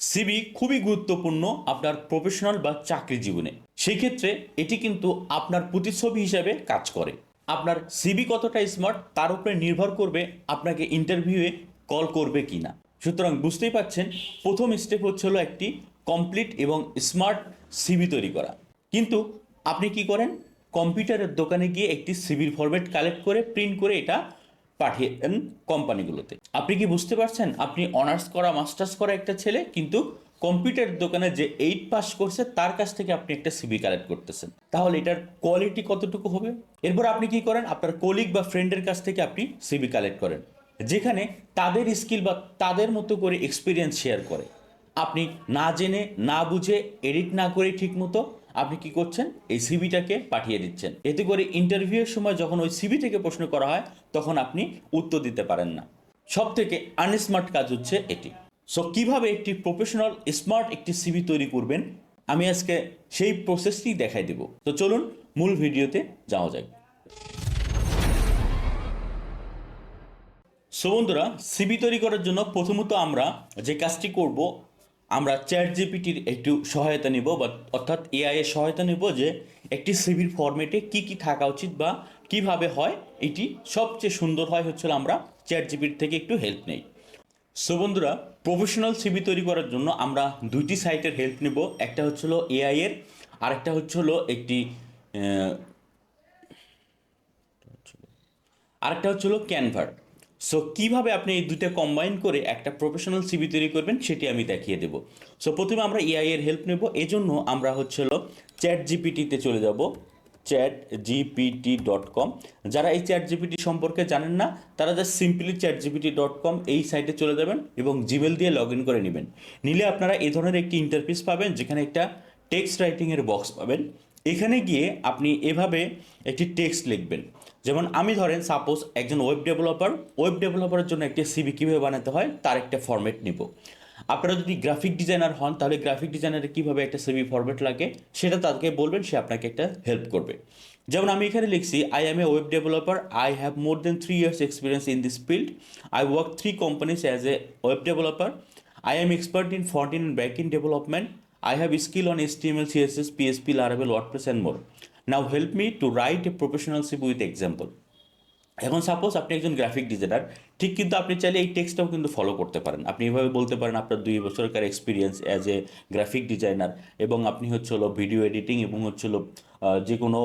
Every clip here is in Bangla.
সিবি খুবই গুরুত্বপূর্ণ আপনার প্রফেশনাল বা চাকরি জীবনে। সেই ক্ষেত্রে এটি কিন্তু আপনার প্রতিচ্ছবি হিসাবে কাজ করে। আপনার সিবি কতটা স্মার্ট তার উপরে নির্ভর করবে আপনাকে ইন্টারভিউয়ে কল করবে কি না সুতরাং বুঝতেই পাচ্ছেন, প্রথম স্টেপ হচ্ছে একটি কমপ্লিট এবং স্মার্ট সিবি তৈরি করা। কিন্তু আপনি কি করেন? কম্পিউটারের দোকানে গিয়ে একটি সিবির ফরম্যাট কালেক্ট করে প্রিন্ট করে এটা পাঠিয়ে দেন কোম্পানিগুলোতে আপনি কি বুঝতে পারছেন? আপনি অনার্স করা মাস্টার্স করা একটা ছেলে, কিন্তু কম্পিউটার দোকানে যে এইট পাস করছে, তার কাছ থেকে আপনি একটা সিবি কালেক্ট করতেছেন। তাহলে এটার কোয়ালিটি কতটুকু হবে? এরপর আপনি কি করেন? আপনার কলিগ বা ফ্রেন্ডের কাছ থেকে আপনি সিবি কালেক্ট করেন। যেখানে তাদের স্কিল বা তাদের মতো করে এক্সপিরিয়েন্স শেয়ার করে। আপনি না জেনে, না বুঝে এডিট না করে ঠিক মতো আপনি কি করছেন? এই সিবিটাকে পাঠিয়ে দিচ্ছেন। এতে করে ইন্টারভিউয়ের সময় যখন ওই সিবি থেকে প্রশ্ন করা হয়, তখন আপনি উত্তর দিতে পারেন না। সব থেকে আনস্মার্ট কাজ হচ্ছে এটি। সো কীভাবে একটি প্রফেশনাল স্মার্ট একটি সিবি তৈরি করবেন? আমি আজকে সেই প্রসেসটি দেখাই দেব। তো চলুন মূল ভিডিওতে যাওয়া যাক। সো বন্ধুরা সিবি তৈরি করার জন্য প্রথমত আমরা যে কাজটি করব আমরা চ্যাট জিপিটির একটু সহায়তা নিব বা অর্থাৎ এআই এর সহায়তা নিব যে একটি সিভির ফরম্যাটে কি কি থাকা উচিত বা কীভাবে হয়, এটি সবচেয়ে সুন্দর হয় হচ্ছে আমরা চ্যাট জিপির থেকে একটু হেল্প নেই। সো বন্ধুরা প্রফেশনাল সিবি তৈরি করার জন্য আমরা দুইটি সাইটের হেল্প নেব, একটা হচ্ছিল এআই এর, আরেকটা হচ্ছিল একটি আরেকটা হচ্ছিল ক্যানভার সো কীভাবে আপনি এই দুইটা কম্বাইন করে একটা প্রফেশনাল সিবি তৈরি করবেন সেটি আমি দেখিয়ে দেব। সো প্রথমে আমরা এআই এর হেল্প নেব। এজন্য আমরা হচ্ছিল চ্যাট জিপিটিতে চলে যাব। চ্যাট জিপিটি ডট কম যারা এই চ্যাট জিপিটি সম্পর্কে জানেন না, তারা just simply chat GPT dot com এই সাইটে চলে যাবেন এবং জিমেল দিয়ে লগ ইন করে নেবেন। নিলে আপনারা এই ধরনের একটি ইন্টারফেস পাবেন, যেখানে একটা টেক্সট রাইটিংয়ের বক্স পাবেন। এখানে গিয়ে আপনি এভাবে একটি টেক্সট লিখবেন। যেমন আমি ধরেন সাপোজ একজন ওয়েব ডেভেলপার ওয়েব ডেভেলপারের জন্য একটি সিবি কীভাবে বানাতে হয় তার একটা ফরম্যাট নিব আপনারা যদি গ্রাফিক ডিজাইনার হন তাহলে গ্রাফিক ডিজাইনারে কীভাবে একটা সিবি ফরম্যাট লাগে সেটা তাদেরকে বলবেন সে আপনাকে একটা হেল্প করবে যেমন আমি এখানে লিখছি I am a web developer I have more than three years experience in this field I work three companies as a web developer I am expert in front-end and back-end development. I have skill on HTML, CSS, PHP, Laravel, WordPress, and more. Now help me to write a professional CV with example এখন সাপোজ আপনি একজন গ্রাফিক ডিজাইনার ঠিক কিন্তু আপনি চাইলে এই টেক্সটটাও কিন্তু ফলো করতে পারেন। আপনি এভাবে বলতে পারেন, আপনার দুই বছরকার experience as a graphic designer এবং আপনি হচ্ছে হলো ভিডিও এডিটিং এবং হচ্ছে হলো যে কোনো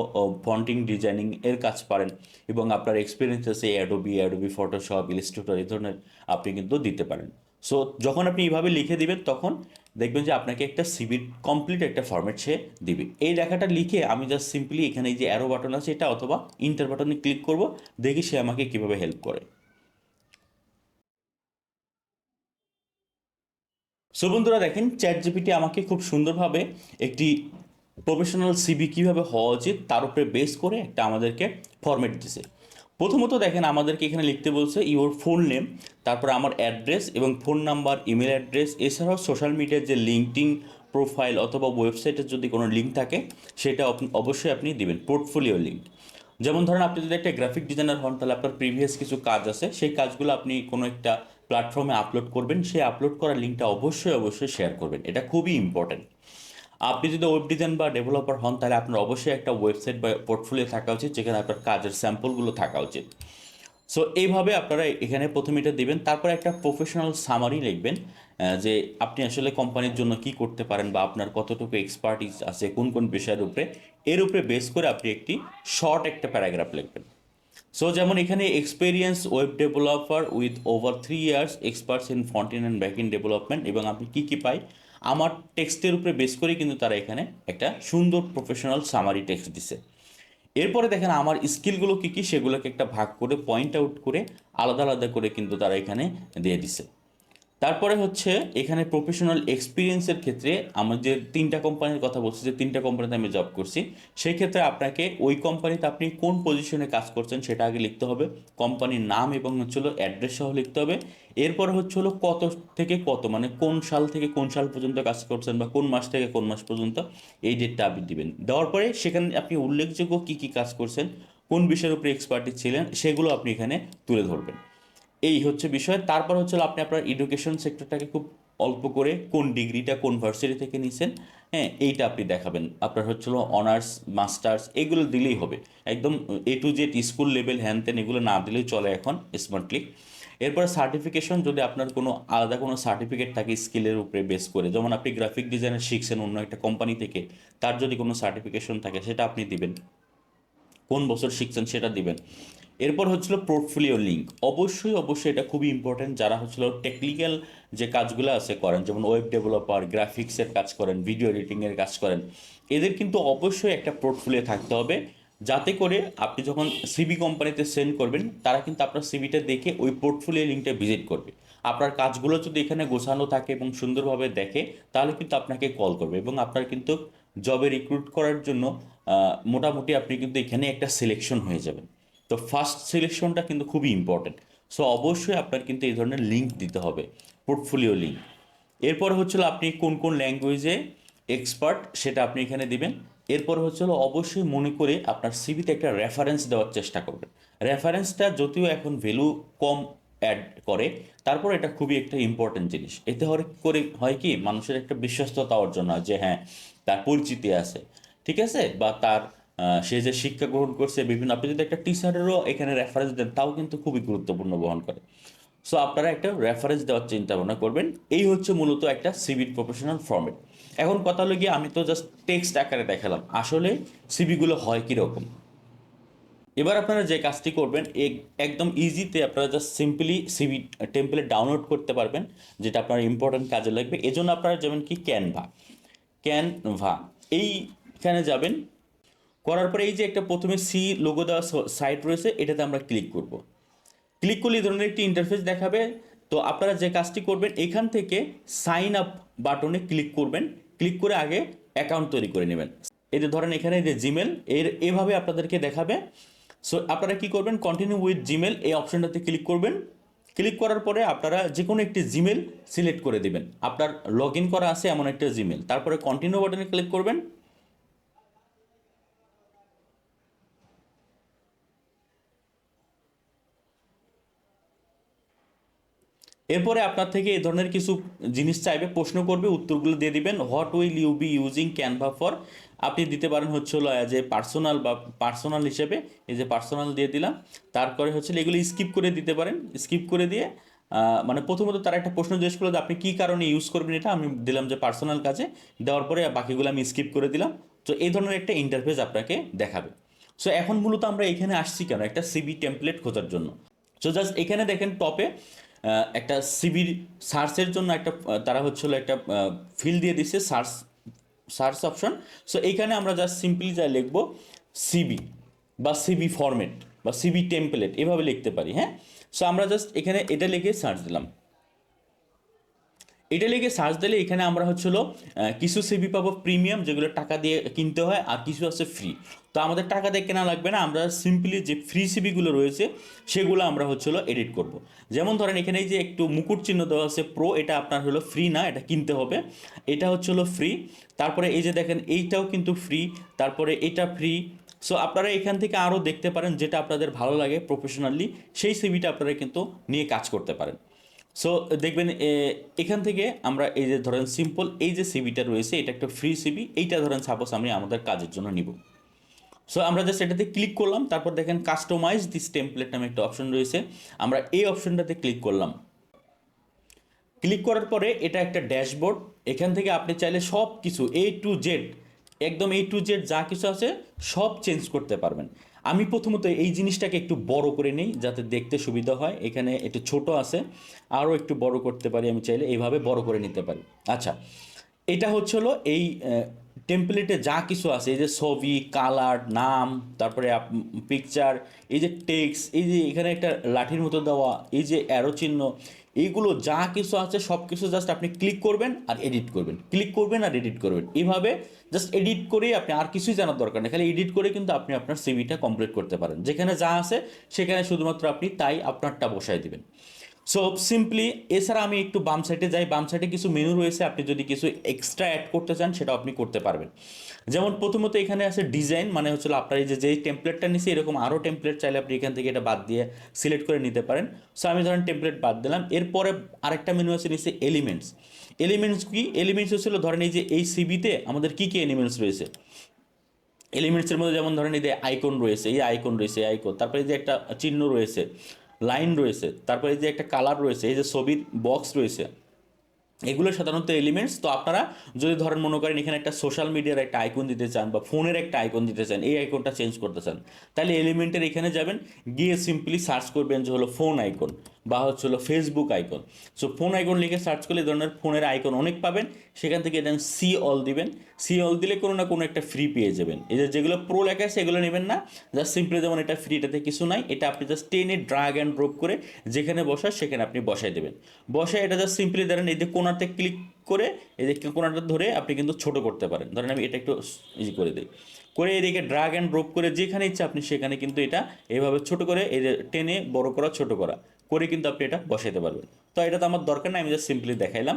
ফন্টিং ডিজাইনিং এর কাজ পারেন এবং আপনার এক্সপিরিয়েন্স আছে অ্যাডোবি অ্যাডোবি ফটোশপ ইলিস্ট্রেটর এই ধরনের আপনি কিন্তু দিতে পারেন। সো যখন আপনি এইভাবে লিখে দিবেন, তখন দেখবেন যে আপনাকে একটা সিবির কমপ্লিট একটা ফরম্যাট সে দিবে। এই লেখাটা লিখে আমি জাস্ট সিম্পলি এখানে যে অ্যারো বাটন আছে এটা অথবা ইন্টার বাটনে ক্লিক করব, দেখি সে আমাকে কীভাবে হেল্প করে। সো বন্ধুরা দেখেন চ্যাট জিপিটি আমাকে খুব সুন্দরভাবে একটি প্রফেশনাল সিবি কীভাবে হওয়া উচিত, তার উপরে বেস করে একটা আমাদেরকে ফরম্যাট দিছে। প্রথমত দেখেন আমাদেরকে এখানে লিখতে বলছে ইওর ফোন নেম, তারপর আমার অ্যাড্রেস এবং ফোন নাম্বার, ইমেল অ্যাড্রেস, এছাড়াও সোশ্যাল মিডিয়ার যে লিঙ্কডিং প্রোফাইল অথবা ওয়েবসাইটের যদি কোনো লিঙ্ক থাকে, সেটা অবশ্যই আপনি দেবেন, পোর্টফোলিও লিঙ্ক। যেমন ধরেন আপনি যদি একটা গ্রাফিক ডিজাইনার হন, তাহলে আপনার প্রিভিয়াস কিছু কাজ আছে, সেই কাজগুলো আপনি কোনো একটা প্ল্যাটফর্মে আপলোড করবেন, সেই আপলোড করা লিঙ্কটা অবশ্যই অবশ্যই শেয়ার করবেন, এটা খুবই ইম্পর্ট্যান্ট আপনি যদি ওয়েব ডিজাইন বা ডেভেলপার হন, তাহলে আপনার অবশ্যই একটা ওয়েবসাইট বা পোর্টফোলিও থাকা উচিত, যেখানে আপনার কাজের স্যাম্পলগুলো থাকা উচিত। সো এইভাবে আপনারা এখানে প্রথমে এটা দেবেন, তারপরে একটা প্রফেশনাল সামারি লিখবেন যে আপনি আসলে কোম্পানির জন্য কি করতে পারেন বা আপনার কতটুকু এক্সপার্টিস আছে, কোন কোন বিষয়ের উপরে। এর উপরে বেস করে আপনি একটি শর্ট একটা প্যারাগ্রাফ লিখবেন। সো যেমন এখানে experience web developer with over three years experts in front and backend development এবং আপনি কী কী পাই আমার টেক্সটের উপরে বেস করে কিন্তু তারা এখানে একটা সুন্দর প্রফেশনাল সামারি টেক্সট দিছে। এরপরে দেখেন আমার স্কিলগুলো কী কী, সেগুলোকে একটা ভাগ করে পয়েন্ট আউট করে, আলাদা আলাদা করে কিন্তু তারা এখানে দিয়ে দিছে। তারপরে হচ্ছে এখানে প্রফেশনাল এক্সপিরিয়েন্সের ক্ষেত্রে আমার যে তিনটা কোম্পানির কথা বলছি, যে তিনটা কোম্পানিতে আমি জব করছি, সেই ক্ষেত্রে আপনাকে ওই কোম্পানিতে আপনি কোন পজিশনে কাজ করছেন সেটা আগে লিখতে হবে কোম্পানির নাম এবং হচ্ছে হলো অ্যাড্রেস সহ লিখতে হবে, এরপর হচ্ছে হলো কত থেকে কত মানে কোন সাল থেকে কোন সাল পর্যন্ত কাজ করছেন বা কোন মাস থেকে কোন মাস পর্যন্ত, এই ডেটটা আপনি দিবেন। দেওয়ার পরে সেখানে আপনি উল্লেখযোগ্য কী কী কাজ করছেন, কোন বিষয়ের উপরে এক্সপার্টি ছিলেন, সেগুলো আপনি এখানে তুলে ধরবেন। এই হচ্ছে বিষয়। তারপর হচ্ছে আপনি আপনার এডুকেশন সেক্টরটাকে খুব অল্প করে কোন ডিগ্রিটা কোন ভার্সিটি থেকে নিছেন হ্যাঁ এইটা আপনি দেখাবেন। আপনার হচ্ছিল অনার্স মাস্টার্স এগুলো দিলেই হবে। একদম A to Z school level হ্যান ত্যান এগুলো না দিলেই চলে এখন স্মার্টলি এরপর সার্টিফিকেশন যদি আপনার কোনো আলাদা কোনো সার্টিফিকেট থাকে স্কিলের উপরে বেস করে, যেমন আপনি গ্রাফিক ডিজাইনার শিখছেন অন্য একটা কোম্পানি থেকে, তার যদি কোনো সার্টিফিকেশন থাকে সেটা আপনি দিবেন। কোন বছর শিখছেন সেটা দিবেন। এরপর হচ্ছিল পোর্টফোলিও লিঙ্ক অবশ্যই অবশ্যই এটা খুবই ইম্পর্ট্যান্ট যারা হচ্ছিল টেকনিক্যাল যে কাজগুলো আছে করেন, যেমন ওয়েব ডেভেলপার গ্রাফিক্সের কাজ করেন ভিডিও এডিটিংয়ের কাজ করেন, এদের কিন্তু অবশ্যই একটা পোর্টফোলিও থাকতে হবে। যাতে করে আপনি যখন সিবি কোম্পানিতে সেন্ড করবেন, তারা কিন্তু আপনার সিবিটা দেখে ওই পোর্টফোলিও লিঙ্কটা ভিজিট করবে। আপনার কাজগুলো যদি এখানে গোছানো থাকে এবং সুন্দরভাবে দেখে, তাহলে কিন্তু আপনাকে কল করবে এবং আপনার কিন্তু জবে রিক্রুট করার জন্য মোটামুটি আপনি কিন্তু এখানে একটা সিলেকশন হয়ে যাবেন। তো ফার্স্ট সিলেকশনটা কিন্তু খুবই ইম্পর্টেন্ট সো অবশ্যই আপনার কিন্তু এই ধরনের লিঙ্ক দিতে হবে পোর্টফোলিও লিঙ্ক এরপর হচ্ছিল আপনি কোন কোন ল্যাঙ্গুয়েজে এক্সপার্ট সেটা আপনি এখানে দিবেন। এরপর হচ্ছিল অবশ্যই মনে করে আপনার সিভিতে একটা রেফারেন্স দেওয়ার চেষ্টা করবেন। রেফারেন্সটা যদিও এখন ভ্যালু কম অ্যাড করে, তারপর এটা খুবই একটা ইম্পর্টেন্ট জিনিস। এতে করে হয় কি, মানুষের একটা বিশ্বস্ততা অর্জন হয় যে হ্যাঁ তার পরিচিতি আছে, ঠিক আছে? বা তার সে যে শিক্ষা গ্রহণ করছে, বিভিন্ন আপনি যদি একটা টিচারেরও এখানে রেফারেন্স দেন, তাও কিন্তু খুবই গুরুত্বপূর্ণ বহন করে। সো আপনারা একটা রেফারেন্স দেওয়ার চিন্তা ভাবনা করবেন। এই হচ্ছে মূলত একটা সিভির প্রফেশনাল ফর্মেট এখন কথা হলো গিয়ে, আমি তো জাস্ট টেক্সট আকারে দেখালাম। আসলে সিভিগুলো হয় কীরকম? এবার আপনারা যে কাজটি করবেন, এক- একদম ইজিতে আপনারা just simply CV template download করতে পারবেন, যেটা আপনার ইম্পর্টেন্ট কাজে লাগবে। এজন্য আপনারা যাবেন কি ক্যানভা ক্যানভা এইখানে যাবেন করার পরে এই যে একটা প্রথমে সি লোগো দেওয়া সাইট রয়েছে, এটাতে আমরা ক্লিক করব। ক্লিক করলে এই ধরনের একটি ইন্টারফেস দেখাবে। তো আপনারা যে কাজটি করবেন, এখান থেকে সাইন আপ বাটনে ক্লিক করবেন। ক্লিক করে আগে অ্যাকাউন্ট তৈরি করে নেবেন। এই যে ধরেন এখানে যে জিমেল এর এভাবে আপনাদেরকে দেখাবে। সো আপনারা কি করবেন কন্টিনিউ উইথ জিমেল এই অপশনটাতে ক্লিক করবেন। ক্লিক করার পরে আপনারা যে কোনো একটি জিমেল সিলেক্ট করে দিবেন। আপনার লগ করা আছে এমন একটা জিমেল তারপরে কন্টিনিউ বাটনে ক্লিক করবেন। এরপরে আপনার থেকে এই ধরনের কিছু জিনিস চাইবে, প্রশ্ন করবে, উত্তরগুলো দিয়ে দিবেন। What will you be using Canva for আপনি দিতে পারেন হচ্ছে হলো যে পার্সোনাল বা পার্সোনাল হিসেবে, এই যে পার্সোনাল দিয়ে দিলাম। তারপরে হচ্ছে এগুলো স্কিপ করে দিতে পারেন। স্কিপ করে দিয়ে মানে প্রথমত তারা একটা প্রশ্ন জিজ্ঞেস করল যে আপনি কী কারণে ইউজ করবেন এটা? আমি দিলাম যে পার্সোনাল কাজে। দেওয়ার পরে বাকিগুলো আমি স্কিপ করে দিলাম। তো এই ধরনের একটা ইন্টারফেস আপনাকে দেখাবে। সো এখন মূলত আমরা এখানে আসছি কেন? একটা সিবি টেমপ্লেট খোঁজার জন্য। সো জাস্ট এখানে দেখেন টপে একটা সিবির সার্চের জন্য একটা তারা হচ্ছিল একটা ফিল দিয়ে দিচ্ছে সার্চ সার্চ অপশন সো এইখানে আমরা জাস্ট সিম্পলি যা লিখব সিবি বা সিবি ফরম্যাট বা সিবি টেম্পলেট এভাবে লিখতে পারি হ্যাঁ? সো আমরা জাস্ট এখানে এটা লিখে সার্চ দিলাম। এটা লিখে সার্চ দিলে এখানে আমরা হচ্ছিল কিছু সিবি পাবো প্রিমিয়াম যেগুলো টাকা দিয়ে কিনতে হয়, আর কিছু আছে ফ্রি তো আমাদের টাকা দিয়ে কেনা লাগবে না, আমরা সিম্পলি যে ফ্রি সিবিগুলো রয়েছে, সেগুলো আমরা হচ্ছিল এডিট করব। যেমন ধরেন এখানে যে একটু মুকুট চিহ্ন দেওয়া আছে প্রো এটা আপনার হলো ফ্রি না, এটা কিনতে হবে। এটা হচ্ছে হলো ফ্রি তারপরে এই যে দেখেন, এইটাও কিন্তু ফ্রি তারপরে এটা ফ্রি সো আপনারা এখান থেকে আরও দেখতে পারেন যেটা আপনাদের ভালো লাগে প্রফেশনালি সেই সিবিটা আপনারা কিন্তু নিয়ে কাজ করতে পারেন। সো দেখবেন এ, এখান থেকে আমরা এই যে ধরেন সিম্পল এই যে সিবিটা রয়েছে এটা একটা ফ্রি সিবি এইটা ধরেন সাপোজ আমি আমাদের কাজের জন্য নিব। সো আমরা জাস্ট এটাতে ক্লিক করলাম তারপর দেখেন কাস্টমাইজ দিস টেমপ্লেট নামে একটা অপশন রয়েছে। আমরা এই অপশনটাতে ক্লিক করলাম। ক্লিক করার পরে এটা একটা ড্যাশবোর্ড এখান থেকে আপনি চাইলে সব কিছু এ টু জেড একদম এ টু জেড যা কিছু আছে সব চেঞ্জ করতে পারবেন। আমি প্রথমত এই জিনিসটাকে একটু বড় করে নিই, যাতে দেখতে সুবিধা হয়। এখানে একটু ছোট আছে, আরও একটু বড় করতে পারি আমি চাইলে, এইভাবে বড় করে নিতে পারি। আচ্ছা এটা হচ্ছে হলো এই টেমপ্লেটে যা কিছু আছে, এই যে ছবি কালার নাম, তারপরে পিকচার এই যে টেক্স এই যে এখানে একটা লাঠির মতো দেওয়া, এই যে অ্যারো চিহ্ন, এইগুলো যা কিছু আছে সব কিছু জাস্ট আপনি ক্লিক করবেন আর এডিট করবেন। ক্লিক করবেন আর এডিট করবেন। এইভাবে জাস্ট এডিট করেই আপনি আর কিছুই জানার দরকার নেই। খালি এডিট করে কিন্তু আপনি আপনার সিভিটা কমপ্লিট করতে পারেন। যেখানে যা আছে, সেখানে শুধুমাত্র আপনি তাই আপনারটা বসায় দিবেন। সো সিম্পলি এছাড়া আমি একটু বাম সাইডে যাই, বাম সাইডে কিছু মেনু রয়েছে, আপনি যদি কিছু এক্সট্রা অ্যাড করতে চান, সেটা আপনি করতে পারবেন। যেমন প্রথমত এখানে আছে ডিজাইন মানে হচ্ছে আপনার এই যে যেই টেমপ্লেটটা নিছি, এরকম আরও টেমপ্লেট চাইলে আপনি এখান থেকে এটা বাদ দিয়ে সিলেক্ট করে নিতে পারেন। সো আমি ধরেন টেমপ্লেট বাদ দিলাম। এরপরে আরেকটা মেনু আছে নিচে এলিমেন্টস এলিমেন্টস কি? এলিমেন্টস হচ্ছিল ধরেন এই যে, এই সিবিতে আমাদের কী কী এলিমেন্টস রয়েছে? এলিমেন্টসের মধ্যে যেমন ধরেন এই যে আইকন রয়েছে, এই আইকন রয়েছে আইকন তারপরে যে একটা চিহ্ন রয়েছে। লাইন রয়েছে, তারপরে এই যে একটা কালার রয়েছে, এই যে ছবির বক্স রয়েছে, এগুলো সাধারণত এলিমেন্টস তো আপনারা যদি ধরেন মনে করেন এখানে একটা সোশ্যাল মিডিয়ার একটা আইকন দিতে চান বা ফোনের একটা আইকন দিতে চান, এই আইকনটা চেঞ্জ করতে চান, তাহলে এলিমেন্টের এখানে যাবেন, গিয়ে সিম্পলি সার্চ করবেন যে হলো ফোন আইকন বা হচ্ছে হলো Facebook icon so phone icon লিখে সার্চ করলে এই ধরনের ফোনের আইকন অনেক পাবেন। সেখান থেকে দেন সি অল দিবেন। সি অল দিলে কোনো না কোনো একটা ফ্রি পেয়ে যাবেন। এই যে যেগুলো প্রো লেখা আছে এগুলো নেবেন না। জাস্ট সিম্পলি যেমন এটা ফ্রি এটাতে কিছু নাই। এটা আপনি জাস্ট টেনে ড্রাগ অ্যান্ড ড্রপ করে যেখানে বসার সেখানে আপনি বসাই দেবেন। বসায় এটা জাস্ট সিম্পলি ধরেন এই যে কোনাতে ক্লিক করে এই যে কোনাটা ধরে আপনি কিন্তু ছোট করতে পারেন। ধরেন আমি এটা একটু ইজি করে দিই। করে এদিকে ড্রাগ অ্যান্ড ড্রপ করে যেখানে ইচ্ছা আপনি সেখানে কিন্তু এটা এভাবে ছোট করে এই যে টেনে বড় করা, ছোট করা। করে কিন্তু আপনি এটা বসাইতে পারবেন। তো এটা তো আমার দরকার না আমি জাস্ট সিম্পলি দেখাইলাম।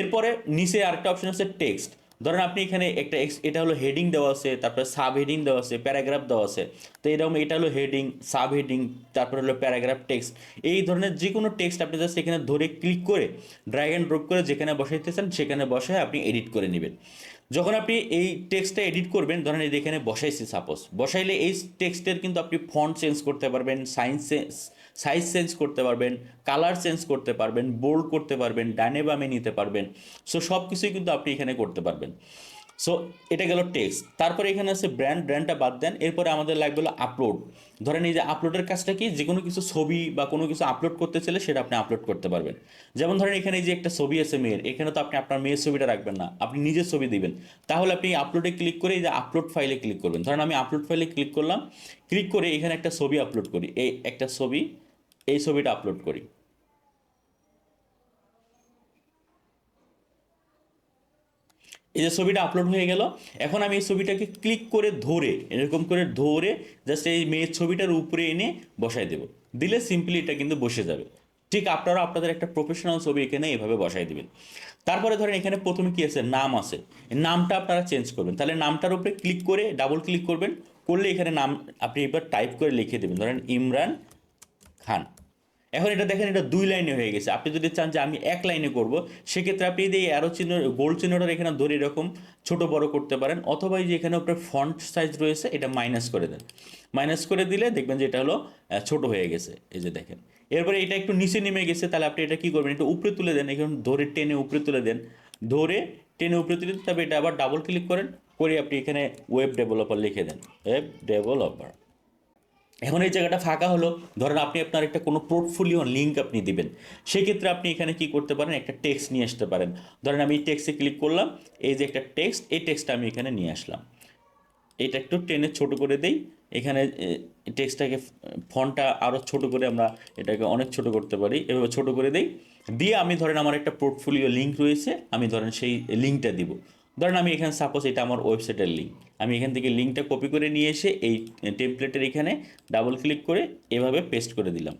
এরপরে নিচে আরেকটা অপশন আছে টেক্সট ধরেন আপনি এখানে একটা এটা হলো হেডিং দেওয়া আছে, তারপরে সাব হেডিং দেওয়া আছে প্যারাগ্রাফ দেওয়া আছে। তো এরকম এটা হলো হেডিং সাব হেডিং তারপরে হলো প্যারাগ্রাফ টেক্সট এই ধরনের যে কোনো টেক্সট আপনি জাস্ট এখানে ধরে ক্লিক করে ড্র্যাগ অ্যান্ড ড্রপ করে যেখানে বসাইতে চান সেখানে বসায় আপনি এডিট করে নেবেন। যখন আপনি এই টেক্সটটা এডিট করবেন, ধরেন এই এখানে বসাইছি সাপোজ বসাইলে এই টেক্সটের কিন্তু আপনি ফন্ট চেঞ্জ করতে পারবেন সাইন্স সাইজ চেঞ্জ করতে পারবেন কালার চেঞ্জ করতে পারবেন বোল্ড করতে পারবেন, ডানে বামে নিতে পারবেন। সো সব কিছুই কিন্তু আপনি এখানে করতে পারবেন। সো এটা গেল টেক্সট তারপরে এখানে আছে ব্র্যান্ড ব্র্যান্ডটা বাদ দেন। এরপরে আমাদের লাগবে হলো আপলোড ধরেন এই যে আপলোডের কাজটা কি? যে কোনো কিছু ছবি বা কোনো কিছু আপলোড করতে চাইলে সেটা আপনি আপলোড করতে পারবেন। যেমন ধরেন এখানে এই যে একটা ছবি আছে মেয়ের, এখানে তো আপনি আপনার মেয়ের ছবিটা রাখবেন না। আপনি নিজের ছবি দিবেন। তাহলে আপনি আপলোডে ক্লিক করে এই যে আপলোড ফাইলে ক্লিক করবেন। ধরেন আমি আপলোড ফাইলে ক্লিক করলাম। ক্লিক করে এখানে একটা ছবি আপলোড করি। এই একটা ছবি, এই ছবিটা আপলোড করি। এই যে ছবিটা আপলোড হয়ে গেল, এখন আমি এই ছবিটাকে ক্লিক করে ধরে, এরকম করে ধরে জাস্ট এই মেয়ের ছবিটার উপরে এনে বসাই দেব। দিলে সিম্পলি এটা কিন্তু বসে যাবে। ঠিক আপনারা আপনাদের একটা প্রফেশনাল ছবি এখানে এভাবে বসাই দিবেন। তারপরে ধরেন এখানে প্রথমে কি আছে? নাম আছে। নামটা আপনারা চেঞ্জ করবেন। তাহলে নামটার উপরে ক্লিক করে ডাবল ক্লিক করবেন। করলে এখানে নাম আপনি এবার টাইপ করে লিখে দেবেন। ধরেন ইমরান খান। এখন এটা দেখেন, এটা দুই লাইনে হয়ে গেছে। আপনি যদি চান যে আমি এক লাইনে করব, সেক্ষেত্রে আপনি এই অ্যারো চিহ্ন গোল চিহ্নটা এখানে ধরে এরকম ছোট বড় করতে পারেন, অথবা যে এখানে উপরে ফন্ট সাইজ রয়েছে, এটা মাইনাস করে দেন। মাইনাস করে দিলে দেখবেন যে এটা হলো ছোট হয়ে গেছে। এই যে দেখেন। এরপরে এটা একটু নিচে নেমে গেছে, তাহলে আপনি এটা কী করবেন, একটু উপরে তুলে দেন, এখানে ধরে টেনে উপরে তুলে দেন। ধরে টেনে উপরে তুলে দিন তবে এটা আবার ডাবল ক্লিক করেন, করে আপনি এখানে ওয়েব ডেভেলপার লিখে দেন। ওয়েব ডেভেলপার এখন এই জায়গাটা ফাঁকা হলো। ধরেন আপনি আপনার একটা কোনো পোর্টফোলিও লিঙ্ক আপনি দিবেন। সেক্ষেত্রে আপনি এখানে কি করতে পারেন? একটা টেক্সট নিয়ে আসতে পারেন। ধরেন আমি এই টেক্সটে ক্লিক করলাম। এই যে একটা টেক্সট এই টেক্সটটা আমি এখানে নিয়ে আসলাম। এটা একটু টেনে ছোট করে দেই। এখানে টেক্সটটাকে ফন্টটা আরও ছোট করে আমরা এটাকে অনেক ছোট করতে পারি। এভাবে ছোট করে দেই। দিয়ে আমি ধরেন আমার একটা পোর্টফোলিও লিঙ্ক রয়েছে। আমি ধরেন সেই লিঙ্কটা দিব। ধরেন আমি এখানে সাপোজ এটা আমার ওয়েবসাইটের লিঙ্ক আমি এখান থেকে লিঙ্কটা কপি করে নিয়ে এসে এই টেমপ্লেটের এখানে ডাবল ক্লিক করে এভাবে পেস্ট করে দিলাম।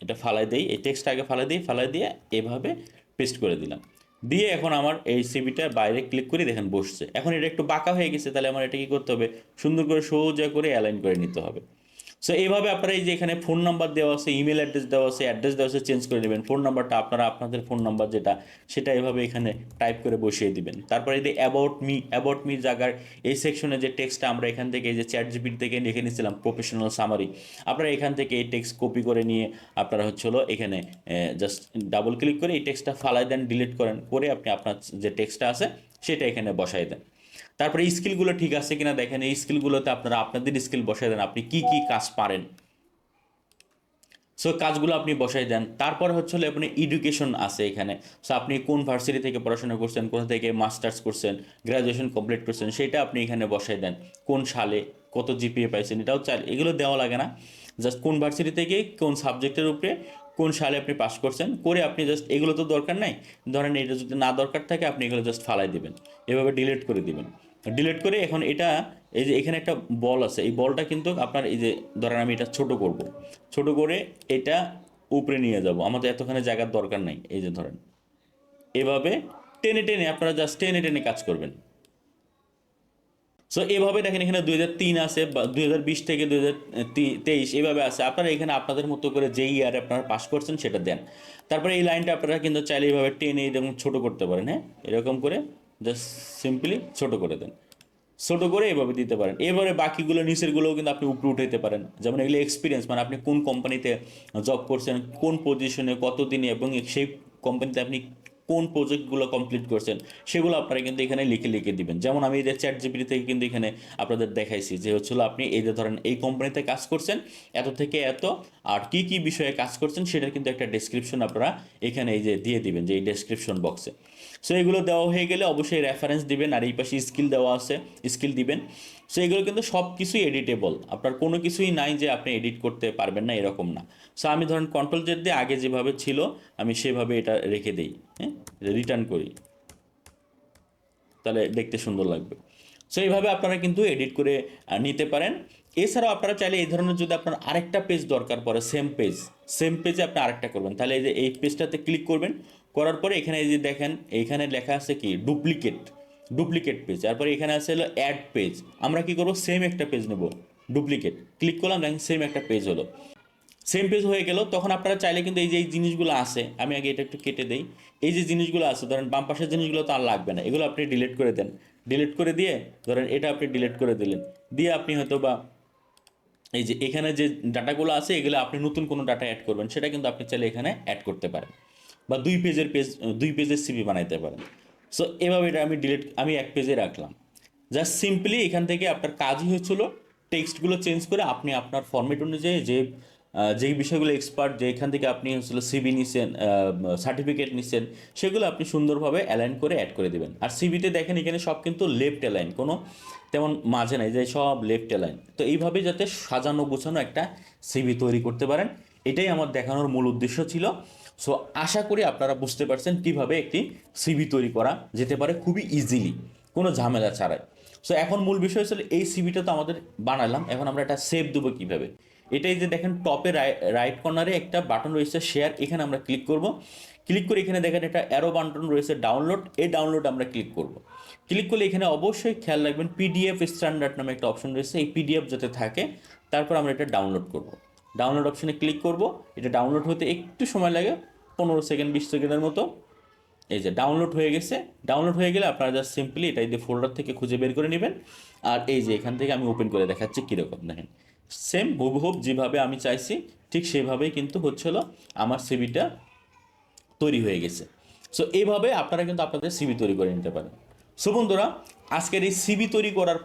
এটা ফালাই দেই, এই টেক্সটটা আগে ফালাই দিই, ফালাই দিয়ে এভাবে পেস্ট করে দিলাম। দিয়ে এখন আমার এই সিবিটা বাইরে ক্লিক করে, দেখেন বসছে। এখন এটা একটু বাঁকা হয়ে গেছে, তাহলে আমার এটা কী করতে হবে? সুন্দর করে সোজা করে অ্যালাইন করে নিতে হবে। সো এইভাবে আপনারা এই যে এখানে ফোন নাম্বার দেওয়া আছে ইমেল অ্যাড্রেস দেওয়া আছে অ্যাড্রেস দেওয়া আছে চেঞ্জ করে নেবেন। ফোন নাম্বারটা আপনারা আপনাদের ফোন নাম্বার যেটা, সেটা এভাবে এখানে টাইপ করে বসিয়ে দিবেন। তারপরে এই যে অ্যাবাউট মি অ্যাবাউট মি জায়গার এই সেকশনে যে টেক্সটটা আমরা এখান থেকে এই যে চ্যাট জিপির থেকে লিখে নিয়েছিলাম প্রফেশনাল সামারি আপনারা এখান থেকে এই টেক্সট কপি করে নিয়ে আপনারা হচ্ছে হলো এখানে জাস্ট ডাবল ক্লিক করে এই টেক্সটটা ফালাই দেন ডিলিট করেন, করে আপনি আপনার যে টেক্সটটা আছে, সেটা এখানে বসাই দেন। তারপরে স্কিলগুলো ঠিক আছে কিনা দেখেন, এই স্কিলগুলোতে আপনারা আপনাদের স্কিল বসাই দেন, আপনি কি কি কাজ পারেন। সো কাজগুলো আপনি বসাই দেন। তারপর হচ্ছে আপনি এডুকেশন আছে এখানে। সো আপনি কোন ভার্সিটি থেকে পড়াশোনা করছেন, কোথা থেকে মাস্টার্স করছেন গ্র্যাজুয়েশন কমপ্লিট করছেন, সেটা আপনি এখানে বসাই দেন। কোন সালে কত জিপিএ পাইছেন, এটাও চাল এগুলো দেওয়া লাগে না। জাস্ট কোন ভার্সিটি থেকে, কোন সাবজেক্টের উপরে, কোন সালে আপনি পাস করছেন, করে আপনি জাস্ট এগুলো তো দরকার নাই। ধরেন এটা যদি না দরকার থাকে, আপনি এগুলো জাস্ট ফালাই দিবেন। এভাবে ডিলিট করে দিবেন। ডিলিট করে এখন এটা, এই যে এখানে একটা বল আছে, এই বলটা কিন্তু আপনার এই যে ধরেন আমি এটা ছোট করব, ছোট করে এটা উপরে নিয়ে যাব, আমাদের এতখানে জায়গার দরকার নাই, এই যে ধরেন। এভাবে টেনে টেনে, আপনারা জাস্ট টেনে টেনে কাজ করবেন। সো এভাবে দেখেন এখানে দুই হাজার তিন আছে, বা দুই হাজার বিশ থেকে দুই হাজার তেইশ, এভাবে আছে। আপনারা এখানে আপনাদের মতো করে যে ইয়ার আপনারা পাস করছেন সেটা দেন। তারপরে এই লাইনটা আপনারা কিন্তু চাইলে এইভাবে টেনে এরকম ছোটো করতে পারেন হ্যাঁ? এরকম করে জাস্ট সিম্পলি ছোটো করে দেন। ছোটো করে এভাবে দিতে পারেন। এবারে বাকিগুলো, নিচেরগুলোও কিন্তু আপনি উপরে উঠাইতে পারেন। যেমন এগুলো এক্সপিরিয়েন্স মানে আপনি কোন কোম্পানিতে জব করছেন, কোন পজিশনে কতদিনে এবং সেই কোম্পানিতে আপনি কোন প্রজেক্টগুলো কমপ্লিট করছেন, সেগুলো আপনারা কিন্তু এখানে লিখে লিখে দিবেন। যেমন আমি যে চ্যাট জিপিটি থেকে কিন্তু এখানে আপনাদের দেখাইছি যে হচ্ছিল আপনি এই যে ধরেন এই কোম্পানিতে কাজ করছেন, এত থেকে এত, আর কি কি বিষয়ে কাজ করছেন, সেটার কিন্তু একটা ডেসক্রিপশন আপনারা এখানে এই যে দিয়ে দিবেন, যে এই ডেসক্রিপশন বক্সে সো এগুলো দেওয়া হয়ে গেলে অবশ্যই রেফারেন্স দিবেন, আর এই পাশে স্কিল দেওয়া আছে স্কিল দিবেন। সো এগুলো কিন্তু সব কিছুই এডিটেবল আপনার কোনো কিছুই নাই যে আপনি এডিট করতে পারবেন না, এরকম না। সো আমি ধরেন কন্ট্রোল জেড দিয়ে আগে যেভাবে ছিল, আমি সেভাবে এটা রেখে দিই হ্যাঁ? রিটার্ন করি। তাহলে দেখতে সুন্দর লাগবে। সো এইভাবে আপনারা কিন্তু এডিট করে নিতে পারেন। এছাড়াও আপনারা চাইলে এই ধরনের যদি আপনার আরেকটা পেজ দরকার পড়ে সেম পেজ সেম পেজে আপনি আরেকটা করবেন। তাহলে এই যে এই পেজটাতে ক্লিক করবেন করার পরে এখানে এই যে দেখেন, এইখানে লেখা আছে কি? ডুপ্লিকেট ডুপ্লিকেট পেজ তারপরে এখানে আছে হলো অ্যাড পেজ আমরা কি করব? সেম একটা পেজ নেব। ডুপ্লিকেট ক্লিক করলাম, দেখেন সেম একটা পেজ হলো। সেম পেজ হয়ে গেল। তখন আপনারা চাইলে কিন্তু এই যে এই জিনিসগুলো আছে, আমি আগে এটা একটু কেটে দেই। এই যে জিনিসগুলো আছে, ধরেন বাম পাশের জিনিসগুলো তো আর লাগবে না। এগুলো আপনি ডিলিট করে দেন। ডিলিট করে দিয়ে, ধরেন এটা আপনি ডিলিট করে দিলেন। দিয়ে আপনি হয়তো বা এই যে এখানে যে ডাটাগুলো আছে, এগুলো আপনি নতুন কোনো ডাটা অ্যাড করবেন, সেটা কিন্তু আপনি চাইলে এখানে অ্যাড করতে পারেন। বা দুই পেজের পেজ দুই পেজের সিবি বানাইতে পারেন। সো এভাবে এটা আমি ডিলিট আমি এক পেজে রাখলাম। জাস্ট সিম্পলি এখান থেকে আপনার কাজই হচ্ছিল টেক্সটগুলো চেঞ্জ করে আপনি আপনার ফর্মেট অনুযায়ী যে যেই বিষয়গুলো এক্সপার্ট যে এখান থেকে আপনি হচ্ছিল সিবি নিছেন সার্টিফিকেট নিছেন, সেগুলো আপনি সুন্দরভাবে অ্যালাইন করে অ্যাড করে দেবেন। আর সিবিতে দেখেন এখানে সব কিন্তু লেফট অ্যালাইন কোনো তেমন মাঝে নাই যে সব লেফট অ্যালাইন তো এইভাবে যাতে সাজানো গোছানো একটা সিবি তৈরি করতে পারেন, এটাই আমার দেখানোর মূল উদ্দেশ্য ছিল। সো আশা করি আপনারা বুঝতে পারছেন কীভাবে একটি সিবি তৈরি করা যেতে পারে খুবই ইজিলি কোনো ঝামেলা ছাড়াই। সো এখন মূল বিষয় হচ্ছে এই সিবিটা তো আমাদের বানালাম, এখন আমরা এটা সেভ দেবো কীভাবে? এটাই যে দেখেন টপে রাইট কর্নারে একটা বাটন রয়েছে শেয়ার এখানে আমরা ক্লিক করব। ক্লিক করে এখানে দেখেন একটা অ্যারো বাটন রয়েছে ডাউনলোড এই ডাউনলোড আমরা ক্লিক করব। ক্লিক করলে এখানে অবশ্যই খেয়াল রাখবেন পিডিএফ স্ট্যান্ডার্ড নামে একটা অপশন রয়েছে, এই পিডিএফ যাতে থাকে, তারপর আমরা এটা ডাউনলোড করব। ডাউনলোড অপশনে ক্লিক করব। এটা ডাউনলোড হতে একটু সময় লাগে, পনেরো সেকেন্ড বিশ সেকেন্ডের মতো। এই যে ডাউনলোড হয়ে গেছে। ডাউনলোড হয়ে গেলে আপনারা জাস্ট সিম্পলি এটা এই যে ফোল্ডার থেকে খুঁজে বের করে নেবেন। আর এই যে এখান থেকে আমি ওপেন করে দেখাচ্ছি কীরকম, দেখেন। সেম হুবহুব যেভাবে আমি চাইছি, ঠিক সেভাবেই কিন্তু হচ্ছিল আমার সিবিটা তৈরি হয়ে গেছে। সো এইভাবে আপনারা কিন্তু আপনাদের সিবি তৈরি করে নিতে পারেন। সো বন্ধুরা, আজকের এই সিবি তৈরি করার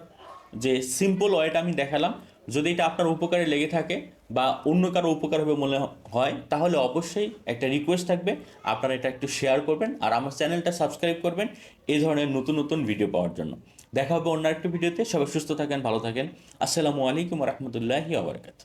যে সিম্পল ওয়েটা আমি দেখালাম, যদি এটা আপনার উপকারে লেগে থাকে বা অন্য কারও উপকার হবে মনে হয়, তাহলে অবশ্যই একটা রিকোয়েস্ট থাকবে। আপনারা এটা একটু শেয়ার করবেন আর আমার চ্যানেলটা সাবস্ক্রাইব করবেন এই ধরনের নতুন নতুন ভিডিও পাওয়ার জন্য। দেখা হবে অন্য একটা ভিডিওতে সবাই সুস্থ থাকেন, ভালো থাকেন। আসসালামু আলাইকুম রহমতুল্লাহি আবরকাত